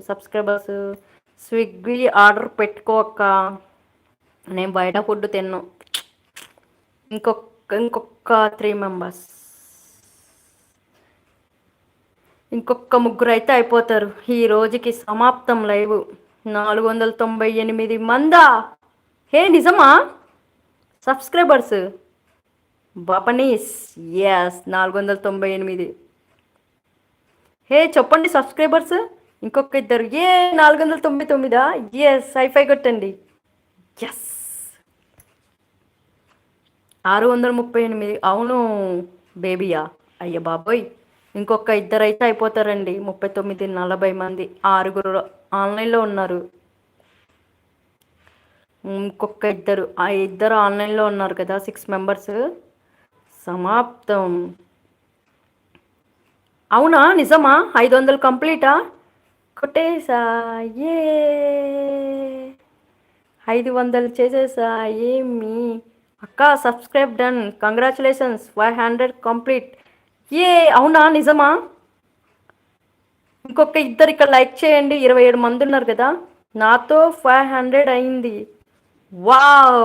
Subscribers Swiggy order పెట్టుకోక నేను బయట food తిన్నాను ఇంకొక ఇంకొక త్రీ మెంబర్స్. ఇంకొక ముగ్గురు అయితే అయిపోతారు. ఈ రోజుకి సమాప్తం లైవ్. నాలుగు వందల తొంభై ఎనిమిది మందా? హే నిజమా? సబ్స్క్రైబర్స్. బపనీస్. ఎస్ నాలుగు వందల తొంభై ఎనిమిది. హే చెప్పండి సబ్స్క్రైబర్స్. ఇంకొక ఇద్దరు. ఏ నాలుగు వందల తొంభై తొమ్మిదా? ఎస్ హైఫై కొట్టండి. ఎస్ ఆరు వందల ముప్పై ఎనిమిది. అవును బేబీయా? అయ్య బాబోయ్. ఇంకొక ఇద్దరు అయితే అయిపోతారండి. ముప్పై తొమ్మిది నలభై మంది. ఆరుగురు ఆన్లైన్లో ఉన్నారు. ఇంకొక ఇద్దరు. ఆ ఇద్దరు ఆన్లైన్లో ఉన్నారు కదా సిక్స్ మెంబర్స్ సమాప్తం. అవునా? నిజమా? ఐదు వందలు కంప్లీటా? కొట్టేసా ఏ ఐదు వందలు చేసేసా ఏమి అక్క subscribe done congratulations five hundred complete ఏ అవునా నిజమా? ఇంకొక ఇద్దరు ఇక్కడ లైక్ చేయండి ఇరవై ఏడు మంది ఉన్నారు కదా. నాతో ఫైవ్ హండ్రెడ్ అయింది. వావ్!